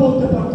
বলতে পারব।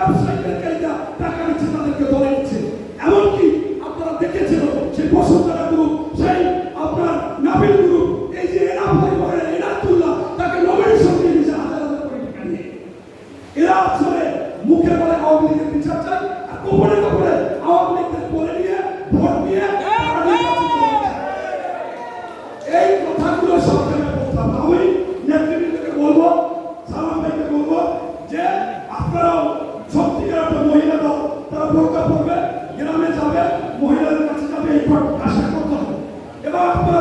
ব্যবসায়ীদেরকে টাকা নিচ্ছে তাদেরকে দলে নিচ্ছে। এমনকি আপনারা দেখেছেন যে বসন্ত আশা করব এবং আপনারা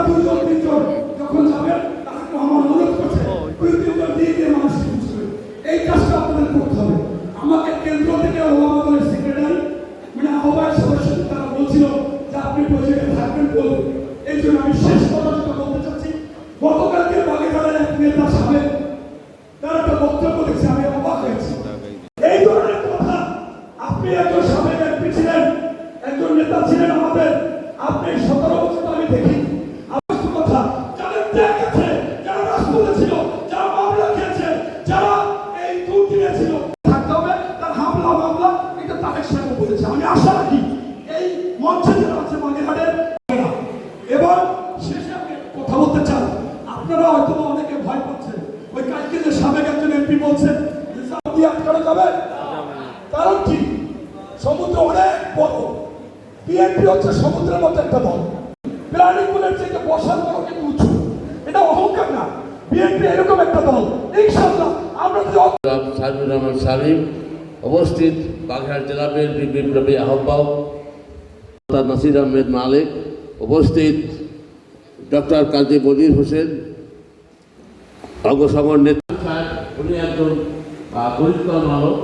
বিপ্লবী আহ্বায়ক নাসির আহমেদ মালিক উপস্থিত ডক্টর কাজী বদির হোসেন অগ্রসমর নেতা উনি একজন মানব।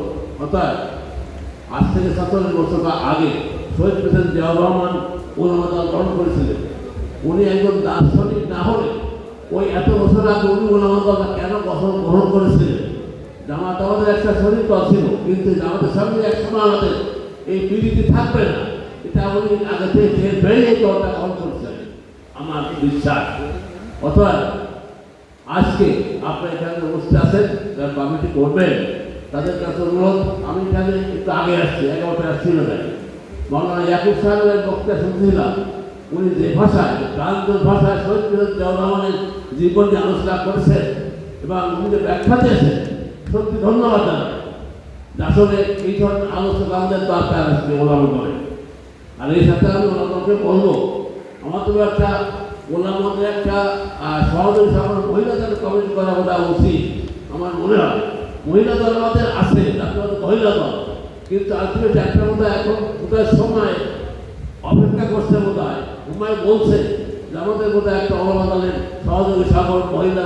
অর্থাৎ আজ থেকে সতেরো বছর বা আগে শহীদ প্রেসিডেন্ট জিয়াউর রহমান গ্রহণ করেছিলেন। উনি একজন দার্শনিক না হলে ওই এত বছর আগে উনি ওলামাতে কেন গ্রহণ গ্রহণ করেছিলেন? জামাত আমাদের একটা শরীর ছিল, কিন্তু জামাতের সঙ্গে একসময় আমাদের এই পৃথিবীতে থাকবে না। এটা আমাদের আগে থেকে বেড়ে পেয়ে দলটা গ্রহণ করছেন আমার বিশ্বাস? অথবা আজকে আপনার এখানে উপস্থিত আছেন, যার কমিটি করবেন, তাদের কাছে অনুরোধ, আমি এখানে একটু আগে আসছি, এগারোটা আসছি না। তাই মানে ইয়াকুব সাহেবের বক্তৃতা শুনছিলাম। উনি যে ভাষায় প্রান্ত ভাষায় সত্যি রহমানের জীবন আলোচনা করেছেন এবং উনি যে ব্যাখ্যা দিয়েছেন, সত্যি ধন্যবাদ জানাই। আসলে এই ধরনের আলোচনা আমাদের দরকার আসলে ওলামা করে। আর এই সাথে আমি ওলামাকে বলব, আমার তো একটা ওলামাদের একটা সহযোগী মহিলা মহিলাদের কমিটি করা ওটা উচিত, আমার মনে হয়। মহিলা দল আমাদের আছে মহিলা দল। কিন্তু আলটিমেট একটা মতো এখন ওটার সময় অপেক্ষা করছে বোধ হয় হুমায় বলছে যে আমাদের মতো একটা ওলামা দলের সহযোগী সাগর মহিলা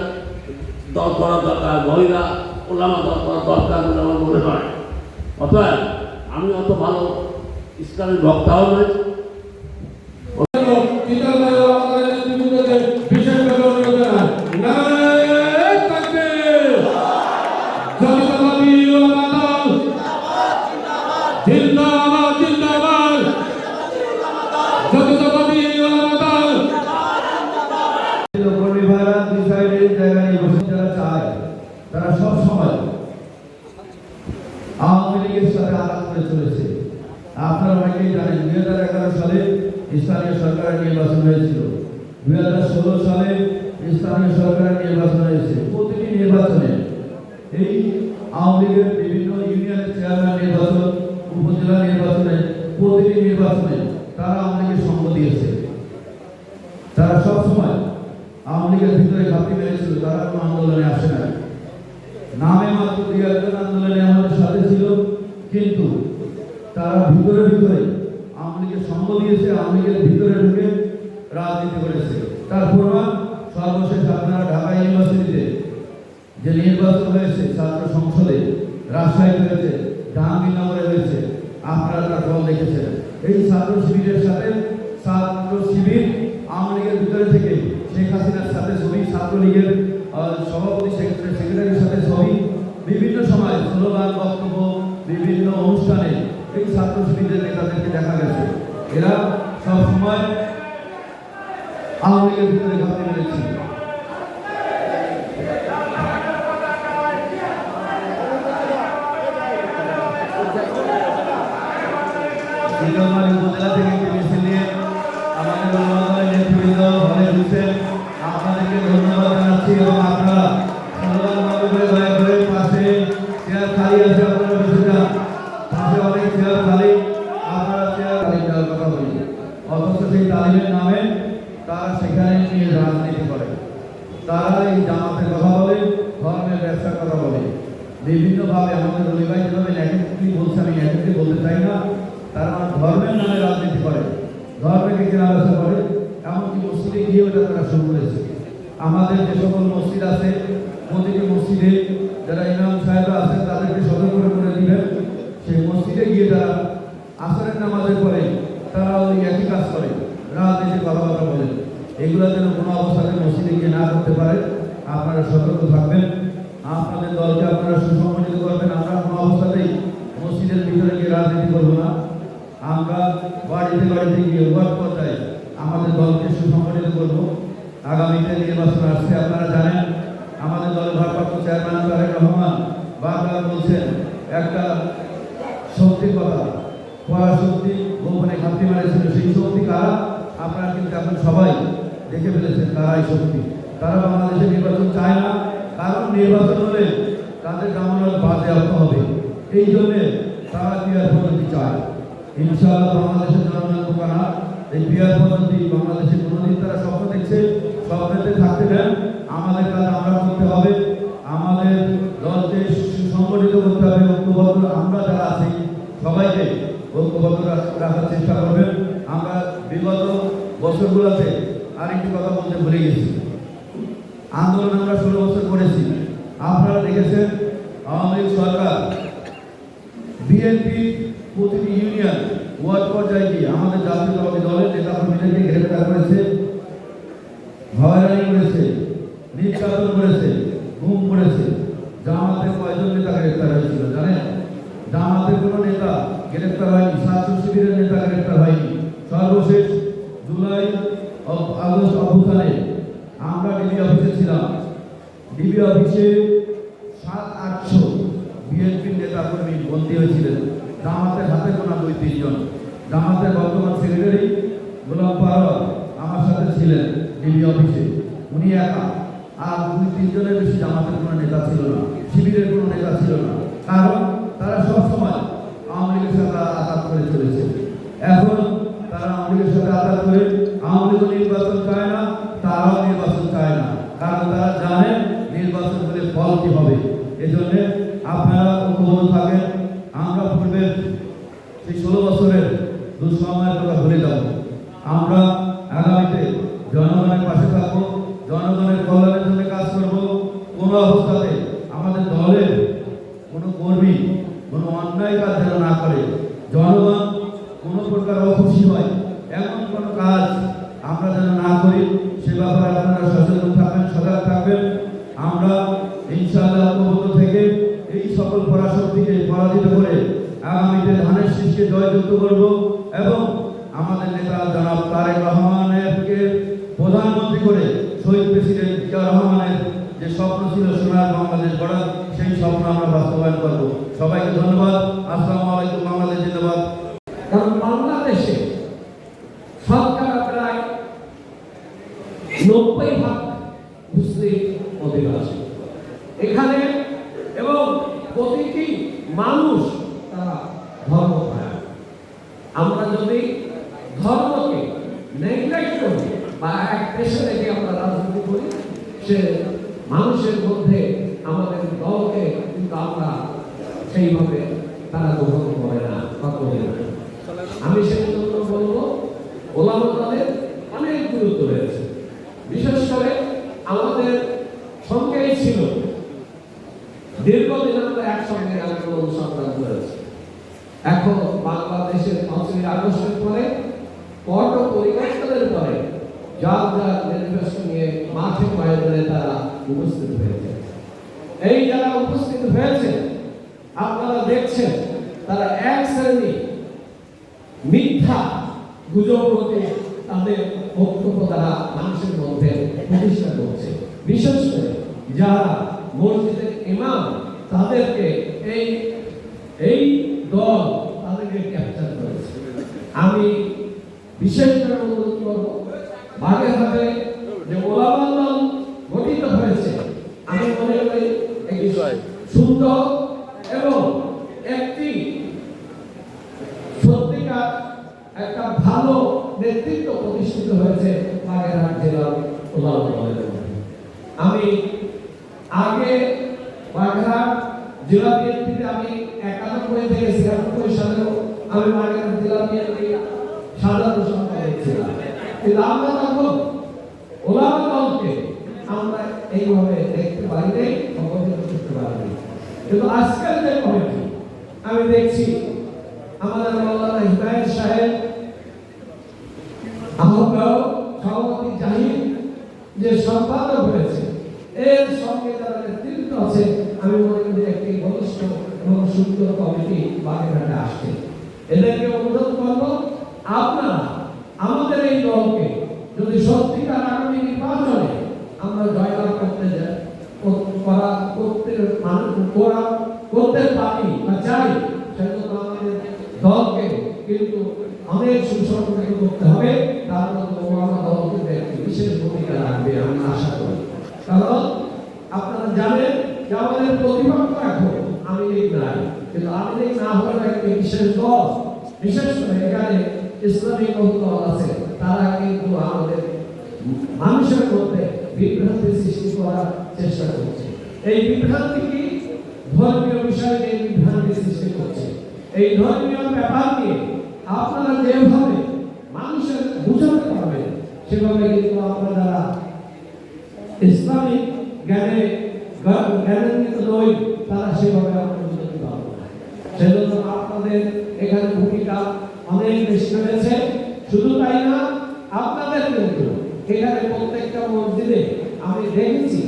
দল করা দরকার, মহিলা ওলামা দল করা দরকার বলে আমার মনে হয়। অতএব আমি অত ভালো ইসলামের বক্তাও নয় দুই হাজার এগারো সালে স্থানীয় সরকার নির্বাচন হয়েছিল। দুই হাজার ষোলো সালে স্থানীয় সরকার নির্বাচন হয়েছে। প্রতিটি নির্বাচনে এই আওয়ামী লীগের বিভিন্ন চেয়ারম্যান নির্বাচন, উপজেলা নির্বাচনে প্রতিটি নির্বাচনে তারা আওয়ামী লীগের সঙ্গ দিয়েছে। তারা সবসময় আওয়ামী লীগের ভিতরে মেরেছিল, তারা কোনো আন্দোলনে আসে না নামে মাত্র দুই একজন আন্দোলনে আমাদের সাথে ছিল, কিন্তু তারা ভিতরে ভিতরে আওয়ামী লীগের ভিতরে ঢুকে রাজনীতি করেছে তার প্রমাণ সর্বশেষ আপনারা ঢাকা ইউনিভার্সিটিতে যে নির্বাচন হয়েছে ছাত্র সংসদে রাজশাহীতে হয়েছে জাহাঙ্গীরনগরে হয়েছে আপনারা তার ফল দেখেছেন এই ছাত্র শিবিরের সাথে ছাত্র শিবির আওয়ামী লীগের ভিতরে থেকে শেখ হাসিনার সাথে ছবি ছাত্রলীগের আহ, সভাপতি সেক্রেটারি সেক্রেটারির সাথে ছবি বিভিন্ন সময় স্লোগান বক্তব্য বিভিন্ন অনুষ্ঠানে এই ছাত্র শিবিরের নেতাদেরকে দেখা গেছে এরা সব সময় আওয়ামী লীগের ভিতরে ঘাপটি মেরেছে। বিভিন্নভাবে আমাদের রবি ভাই যেভাবে নেগেটিভলি বলছে আমি নেগেটিভলি বলতে চাই না। তারা ধর্মের নামে রাজনীতি করে ধর্মকে কেনাবেচা করে, এমনকি মসজিদে গিয়ে ওটা তারা শুরু করেছে। আমাদের যে সকল মসজিদ আছে প্রতিটি মসজিদে যারা ইমাম সাহেবরা আছেন, তাদেরকে সতর্ক করে দিবেন, সেই মসজিদে গিয়ে তারা আসরের নামাজের পরে তারা ওই একই কাজ করে, রাজনীতির কথাবার্তা বলেন এগুলো যেন কোনো অবস্থাতে মসজিদে গিয়ে না করতে পারে, আপনারা সতর্ক থাকবেন। আপনাদের দলকে আপনারা সুসংগঠিত করবেন, আমরা কোনো অবস্থাতেই মসজিদের ভিতরে গিয়ে রাজনীতি করব না। আমরা বাড়িতে বাড়িতে গিয়ে ওয়ার্ড পর্যায়ে আমাদের দলকে সুসংগঠিত করব। আগামীতে নির্বাচন আসছে, আপনারা জানেন, আমাদের দলের ভারপ্রাপ্ত চেয়ারম্যান তারেক রহমান বারবার বলছেন, একটা শক্তির কথা পরাশক্তি গোপনে ঘাপটি মারেছিল। সেই শক্তি কারা? আপনারা কিন্তু এখন সবাই দেখে ফেলেছেন কারা এই শক্তি। তারা বাংলাদেশে নির্বাচন চায় না। কারণ নির্বাচন হলে তাদের জামানত বাজেয়াপ্ত হবে। এই জন্যে তারা ক্রিয়ার পদ্ধতি চায়। ইনশাআল্লাহ বাংলাদেশের জনগণ এই ক্রিয়ার পদ্ধতি বাংলাদেশে কোনোদিন তারা স্বপ্ন দেখছে স্বপ্নেতে থাকতে দেন আমাদের কাজ আমরা করতে হবে আমাদের দলকে সুসংগঠিত করতে হবে ঐক্যবদ্ধ আমরা যারা আছি সবাইকে ঐক্যবদ্ধ রাখ- রাখার চেষ্টা করবেন আমরা বিগত বছরগুলোতে আরেকটি কথা বলতে ভুলে গেছি আন্দোলন আমরা ষোলো বছর করেছি আপনারা দেখেছেন আওয়ামী লীগ সরকার বিএনপি প্রতিটি ইউনিয়ন ওয়ার্ড পর্যায়ে গিয়ে আমাদের জাতীয়তাবাদী দলের নেতা কর্মীদেরকে গ্রেফতার করেছে হয়রানি করেছে নির্যাতন করেছে গুম করেছে জামাতের কয়জন নেতা গ্রেফতার হয়েছিল জানেন জামাতের কোনো নেতা গ্রেফতার হয়নি ছাত্র শিবিরের নেতা গ্রেফতার হয়নি। সর্বশেষ জুলাই আগস্ট অভ্যুত্থানে আমরা ডিবি অফিসে ছিলাম। ডিবি অফিসে সাত আটশো বিএনপির নেতা কর্মী বন্দী হয়েছিলেন। জামাতের হাতে গোনা দুই তিনজন জামাতের বর্তমান সেক্রেটারি গোলাম পারর আমার সাথে ছিলেন ডিবি অফিসে। উনি একা। আর দুই তিনজনের বেশি জামাতের কোনো নেতা ছিল না, শিবিরের কোনো নেতা ছিল না। কারণ তারা সব সময় আওয়ামী লীগের সাথে আঘাত করে চলেছে। এখন তারা আওয়ামী লীগের সাথে আঘাত করে লীগ নির্বাচন চায় না তারাও নির্বাচন চায় না কারণ তারা জানে নির্বাচন হলে ফল কি হবে এজন্য আপনারা ঐক্যবদ্ধ থাকেন আমরা পূর্বে সেই ষোলো বছরের দুঃসময়ের কথা ভুলে যাব আমরা আগামীতে জনগণের পাশে থাকব জনগণের কল্যাণের জন্য কাজ করব কোনো অবস্থাতে আমাদের দলের কোনো কর্মী কোনো অন্যায় কাজ যেন না করে জনগণ কোনো প্রকার অখুশি হয় এমন কোনো কাজ আমরা যেন না করি সে ব্যাপারে আপনারা সচেতন থাকবেন সজাগ থাকবেন আমরা এই সকল পরাশক্তিকে পরাজিত করে আগামীতে ধানের শীষকে জয়যুক্ত করব এবং আমাদের রহমানেরকে প্রধানমন্ত্রী করে শহীদ প্রেসিডেন্ট রহমানের যে স্বপ্ন ছিল সোনার গড়া সেই স্বপ্ন আমরা বাস্তবায়ন করব। সবাইকে ধন্যবাদ। আসসালামু আলাইকুম, বাংলাদেশ জিন্দাবাদ কারণ বাংলাদেশে শতকরা প্রায় নব্বই ভাগ আমরা যদি ধর্মকে নেগলেক্ট করি বা এক পেশে রেখে আমরা রাজনীতি করি, সে মানুষের মধ্যে আমাদের দলকে কিন্তু আমরা সেইভাবে তারা গ্রহণ করে না বা করে না। আমি সেই জন্য বলব ওলামতাদের অনেক গুরুত্ব রয়েছে। বিশেষ করে আমাদের সঙ্গেই ছিল, দীর্ঘদিন আমরা একসঙ্গে আন্দোলন সংগ্রাম করেছি। এখন পাঁচই আগস্টের পরে পট পরিবর্তনের পরে যার যার ম্যানিফেস্টো নিয়ে মাঠে ময়দানে তারা উপস্থিত হয়েছে। এই যারা উপস্থিত হয়েছে, আপনারা দেখছেন, তারা এক শ্রেণি মিথ্যা গুজব প্রতি তাদের বক্তব্য দ্বারা মানুষের মধ্যে প্রতিষ্ঠা করছে। বিশেষ করে যারা মসজিদের ইমাম, তাদেরকে এই এই দল তাদেরকে ক্যাপচার করেছে। আমি বিশেষ করে অনুরোধ করব বাগেরহাটে যে ওলামা দল গঠিত হয়েছে, আমি মনে করি একটি সুন্দর এবং একটি সত্যিকার একটা ভালো নেতৃত্ব প্রতিষ্ঠিত হয়েছে বাগেরহাট জেলার ওলামা আমি আগে বাগেরহাট জেলা বিএনপিতে আমি একানব্বই থেকে ছিয়ানব্বই সালেও আমি বাগেরহাট জেলা বিএনপি সাধারণ সম্পাদক ছিলাম কিন্তু আমরা তখন ওলামা দলকে আমরা এইভাবে দেখতে পারি নাই সংগঠিত করতে পারিনি কিন্তু আজকাল যে কমিটি, আমি দেখছি আমাদের মৌলানা হিমায়ত সাহেব, আহ্বায়ক সভাপতি জাহিদ যে সম্পাদক হয়েছে, এর সঙ্গে যারা নেতৃত্ব আছে, আমি মনে করি একটি ঘনিষ্ঠ এবং সুন্দর কমিটি বাগেরহাটে আসছে। এদেরকে অনুরোধ করব আপনারা আমাদের এই দলকে যদি সত্যিকার আগামী নির্বাচনে আমরা জয়লাভ করতে যাই কর- করা করতে মানুষ করা, করতে পারি বা চাই, সেজন্য আমাদের দলকে কিন্তু অনেক সুসংগঠিত করতে হবে। তার মধ্যে একটি বিশেষ ভূমিকা রাখবে, আমি আশা করি। কারণ আপনারা জানেন যে আমাদের প্রতিপক্ষ এখন আমি লীগ নাই কিন্তু আমি না হলে একটি বিশেষ দল বিশেষ করে এখানে ইসলামিক বহু দল আছে তারা কিন্তু আমাদের মানুষের মধ্যে বিভ্রান্তি সৃষ্টি করার চেষ্টা করছে এই বিভ্রান্তি কি ধর্মীয় বিষয়ে এই বিভ্রান্তি সৃষ্টি করছে এই ধর্মীয় ব্যাপার নিয়ে আপনারা যেভাবে মানুষের বুঝাতে পারবেন সেভাবে কিন্তু আপনারা ইসলামিক জ্ঞানে জ্ঞা- জ্ঞানান্বিত নই তারা সেভাবে আমরা বুঝতে পারব না সেজন্য আপনাদের এখানে ভূমিকা অনেক বেশি রয়েছে। শুধু তাই না, আপনাদের কিন্তু এখানে প্রত্যেকটা মসজিদে আমি দেখেছি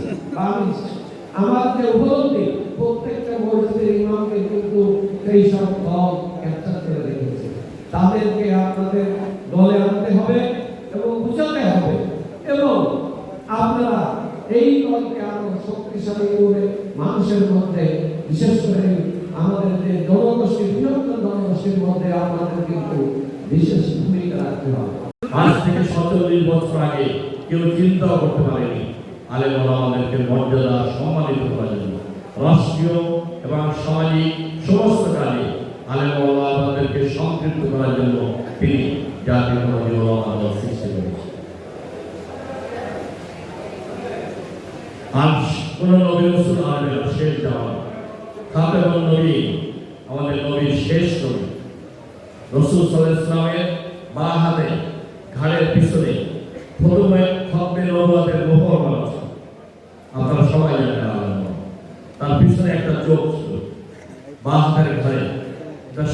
আমার যে উপলব্ধি প্রত্যেকটা মসজিদের ইমামকে কিন্তু সেই সব দল ক্যাপচার করে রেখেছে। তাদেরকে আপনাদের দলে আনতে হবে এবং বুঝাতে হবে। এবং আপনারা এই দলকে আরও শক্তিশালী করে মানুষের মধ্যে, বিশেষ করে আমাদের যে জনগোষ্ঠী বৃহত্তর জনগোষ্ঠীর মধ্যে আপনাদের কিন্তু বিশেষ ভূমিকা রাখতে হবে। আজ থেকে সতেরোশ বছর আগে কেউ চিন্তাও করতে পারেনি আলেম আমাদেরকে মর্যাদা সম্মানিত করার জন্য। রাষ্ট্রীয় এবং সামাজিক সমস্ত কাজে আলেম আমাদেরকে সম্পৃক্ত করার জন্য তিনি জাতীয় কমিটি ওলামা সৃষ্টি করেছেন আজ কোন নবী রসুল আলমের শেষ যাওয়া খাতেমুল নবী আমাদের নবীর শেষ নবী রসুল সাল্লাল্লাহু আলাইহি ইসলামের বা হাতে ঘাড়ের পিছনে ফতুমে খতমে নবুয়াতের মোহর মালা ছিল। আপনারা সবাই জানেন আল্লাহ তার পিছনে একটা চোখ ছিল বা হাতের ঘাড়ে তার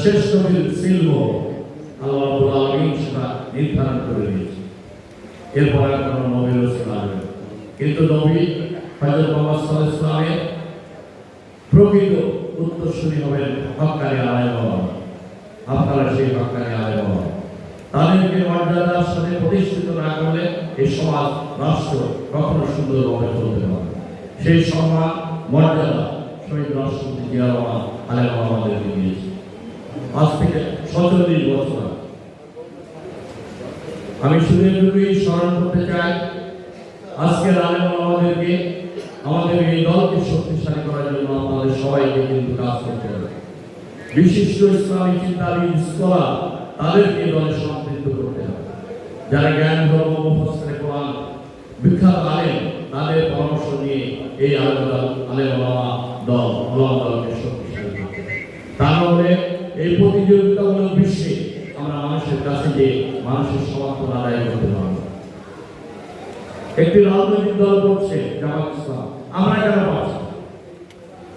শেষ নবীর আল্লাহ সেটা নির্ধারণ করে দিয়েছে কোনো নবী রসুল আসবে না। কিন্তু নবী প্রকৃত উত্তরসূরি হবেন আলাইহি ওয়া আপনারা সেই আলাইহি ওয়া তাদেরকে মর্যাদার সাথে প্রতিষ্ঠিত না করলে এই সমাজ রাষ্ট্র কখনো সুন্দরভাবে চলতে পারবে না। সেই সম্মান, মর্যাদা শহীদ রাষ্ট্রপতি জিয়া রহমান আলেম আমাদেরকে দিয়েছে আজ থেকে সতেরোটি বছর। আমি এটুকুই স্মরণ করতে চাই, আজকের আলেম আমাদেরকে, আমাদের এই দলকে শক্তিশালী করার জন্য আপনাদের সবাইকে কিন্তু কাজ করতে হবে। বিশিষ্ট ইসলামী চিন্তাবিদ, স্কলার, তাদেরকে দলে সম্পৃক্ত করতে হবে। যারা জ্ঞান, ধর্ম মুখস্থরে কোরআন, বিখ্যাত আলেম, তাদের পরামর্শ নিয়ে এই আলেম আলেম দল দলকে শক্তিশালী করতে। তা নাহলে এই প্রতিযোগিতামূলক বিশ্বে আমরা মানুষের কাছে যে মানুষের সমর্থন আদায় করতে পারব। একটি রাজনৈতিক দল করছে জামাত ইসলাম। আমরা কেন পাচ্ছি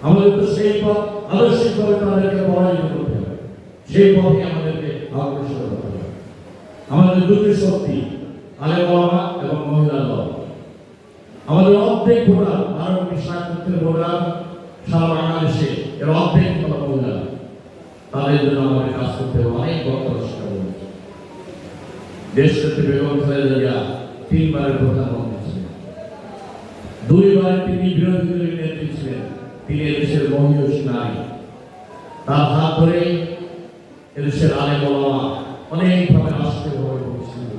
আমাদের তো সেই পথ আদর্শিকভাবে তাদেরকে পরাজিত করতে হবে। সেই পথে আমাদেরকে অগ্রসর হতে হবে। আমাদের দুটি শক্তি, আলেম ওলামা এবং মহিলা দল। আমাদের অর্ধেক ভোটার ষাট লক্ষের ভোটার, সারা বাংলাদেশে এর অর্ধেক হলো মহিলা। তাদের জন্য কাজ করতে অনেক বেগম খালেদা তিনবারের প্রধানমন্ত্রী ছিলেন। দুইবার তিনি বিরোধী দলের নেত্রী ছিলেন। তিনি এদেশের মহিষ নারী তার হাত ধরে এদেশের আলেম ওলামা অনেকভাবে রাষ্ট্রীয়ভাবে প্রতিষ্ঠিত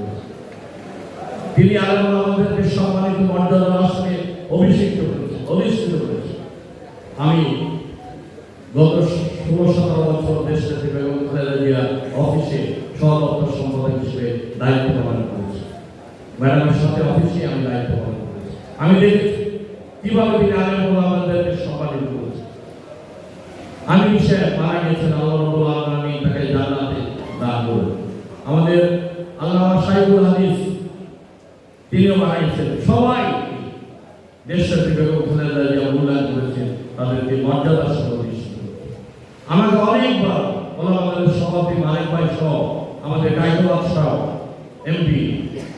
তিনি আলেম ওলামাদেরকে সম্মানিত মর্যাদা আসনে অভিষিক্ত করেছেন অধিষ্ঠিত করেছেন আমি গত ষোলো সতেরো বছর দেশ নেত্রী বেগম খালেদা জিয়ার অফিসে সহদপ্তর সম্পাদক হিসেবে দায়িত্ব পালন করেছি ম্যাডামের সাথে অফিসে আমি দায়িত্ব পালন করেছি আমি দেখেছি কীভাবে তিনি আলেম ওলামাদেরকে সম্মানিত করেছেন আমি সে মারা গেছেন আল্লাহ রব্বুল আলামিন তাকে জান্নাতে দান করুন আমাদের আল্লামা সাইফুল হাদিস তিনিও মারা গেছেন সবাই দেশের বেগম খালেদা জিয়া মূল্যায়ন করেছেন তাদেরকে মর্যাদা সহ আমাকে অনেকবার আমাদের সভাপতি মালিক ভাই সহ আমাদের গাইকুল সহ এমপি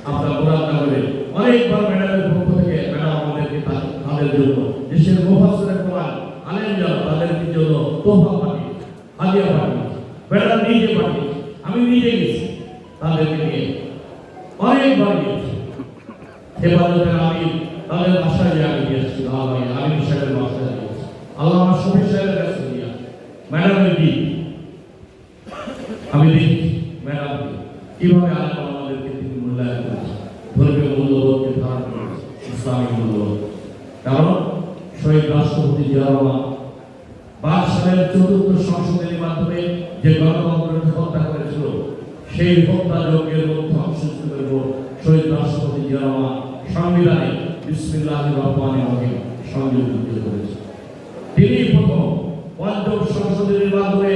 আপনার মুরাদনগরে অনেকবার ম্যাডামের পক্ষ থেকে ম্যাডাম আমাদেরকে তাদের জন্য দেশের মুফাসসিরে কোরআন আলেম যারা, তাদেরকে জন্য তোহফা পাঠিয়েছে হাদিয়া পাঠিয়েছে ম্যাডাম নিজে পাঠিয়েছে আমি নিজে গেছি তাদেরকে নিয়ে অনেকবার গিয়েছি হেফাজতের আমির তাদের বাসায় যে আমি গিয়েছি আল্লাহ আমির সাহেবের বাসায় গিয়েছি আল্লাহ আমার শফিক সাহেবের কাছে নিয়ে ম্যাডামের কি আমি দেখি কীভাবে আল্লাহ আমাদেরকে তিনি মূল্যায়ন করেছে ধর্মীয় মূল্যবোধকে ধারণ করেছে ইসলামিক মূল্যবোধ কারণ শহীদ রাষ্ট্রপতি জিয়া রহমান বাইশ সালের চতুর্থ সংশোধনীর মাধ্যমে যে গণতন্ত্রকে হত্যা করেছিল, সেই হত্যা যজ্ঞের মধ্যে অংশগ্রহণের উপর শহীদ রাষ্ট্রপতি জিয়া সংবিধানে বিসমিল্লাহ রহমান রহিম সংযোজিত করেছে তিনি প্রথম পঞ্চম সংশোধনীর মাধ্যমে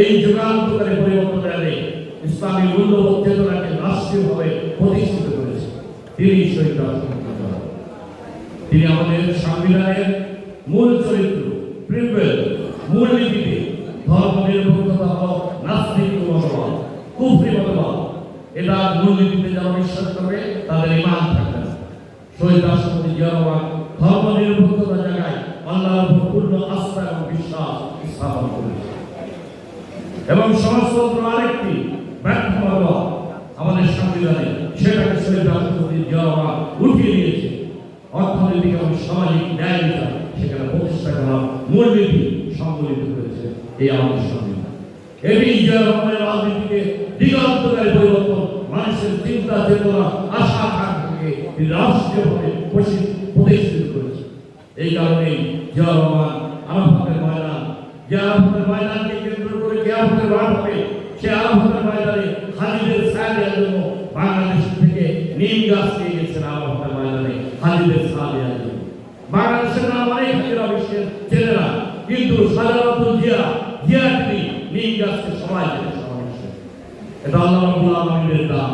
এই যুগান্তকারী পরিবর্তন এনে ইসলামী মূল্যবোধ চেতনাকে রাষ্ট্রীয়ভাবে প্রতিষ্ঠিত করেছে তিনি শহীদ তিনি আমাদের সংবিধানের মূল চরিত্র প্রিম্পেল মূল নীতিতে ধর্ম নিরপেক্ষতা নাস্তিক মতবাদ, কুফরি মতবাদ, এটা মূল নীতিতে যারা বিশ্বাস করবে তাদের ইমান থাকবে না। শহীদ রাষ্ট্রপতি জিয়া রহমান ধর্ম নিরপেক্ষতা জায়গায় আল্লাহর পূর্ণ আস্থা এবং বিশ্বাস স্থাপন করেছে এবং সমাজতন্ত্র আরেকটি ব্যর্থ মতবাদ আমাদের সংবিধানে সেটাকে শহীদ রাষ্ট্রপতি জিয়া রহমান উঠিয়ে দিয়েছে অর্থনৈতিক এবং সামাজিক ন্যায় বিচার সেখানে প্রতিষ্ঠা করা মূলনীতি সংবলিত করেছে এই আমাদের সংবিধান। এটি জিয়া রহমানের রাজনীতিকে দিগন্তকারী পরিবর্তন, মানুষের চিন্তা চেতনা, আশা আকাঙ্ক্ষাকে রাষ্ট্রীয়ভাবে প্রতিষ্ঠিত করেছে। এই কারণে জিয়া রহমান আরাফাতের ময়দান, যে আরাফাতের ময়দানকে কেন্দ্র করে কেয়ামতের রাত হবে সে আরাফাতের ময়দানে হাজিদের ছায়া দেওয়ার জন্য বাংলাদেশ থেকে নিম গাছ নিয়ে গেছেন আরাফাতের ময়দানে হাজিদের ছায়া দেওয়ার জন্য। বাংলাদেশের নাম অনেক হাজিরা বিশ্বের ছেলেরা, কিন্তু সাধারণত জিয়া জিয়া তিনি নিম গাছকে সবাই এটা আল্লাহ আলামিনের দান।